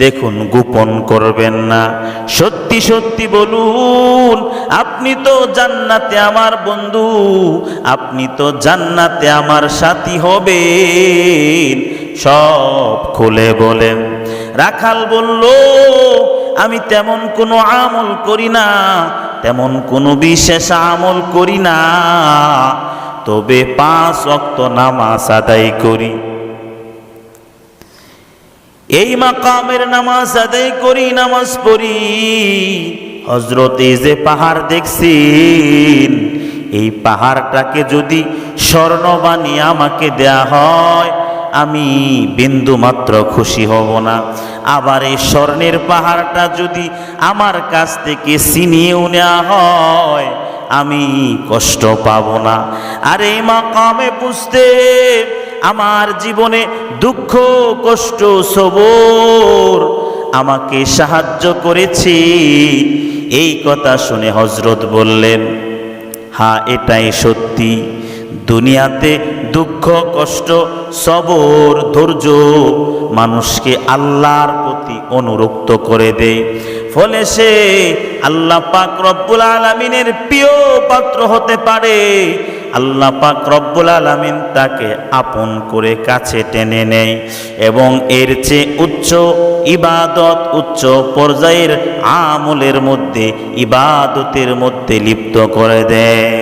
দেখুন, গোপন করবেন না। সত্যি সত্যি বলুন, আপনি তো জান্নাতে আমার বন্ধু, আপনি তো জান্নাতে আমার সাথী হবেন। সব খুলে বলেন। রাখাল বলল, আমি তেমন কোনো আমল করি না, তেমন কোনো বিশেষ আমল করি না। তবে পাঁচ অক্ত নামাজ আদায় করি। এই মাকামের নামাজ আদায় করি, নামাজ পড়ি। হজরতে যে পাহাড় দেখছেন, এই পাহাড়টাকে যদি স্বর্ণ বানিয়ে আমাকে দেয়া হয়, আমি বিন্দু মাত্র খুশি হব না। আবার এই স্বর্ণের পাহাড়টা যদি আমার কাছ থেকে ছিনিয়েও নেওয়া হয়, আমি কষ্ট পাব না। আর এই মাকামে বুঝতে আমার জীবনে দুঃখ, কষ্ট, সবর আমাকে সাহায্য করেছে। এই কথা শুনে হজরত বললেন, হা, এটাই সত্যি। দুনিয়াতে দুঃখ, কষ্ট, সবর, ধৈর্য মানুষকে আল্লাহর প্রতি অনুরক্ত করে দেয়। ফলে সে আল্লাহ পাক রব্বুল আলমিনের প্রিয় পাত্র হতে পারে। আল্লাহ পাক রব্বুল আলমিন তাকে আপন করে কাছে টেনে নেয় এবং এর চেয়ে উচ্চ ইবাদত, উচ্চ পর্যায়ের আমলের মধ্যে, ইবাদতের মধ্যে লিপ্ত করে দেয়।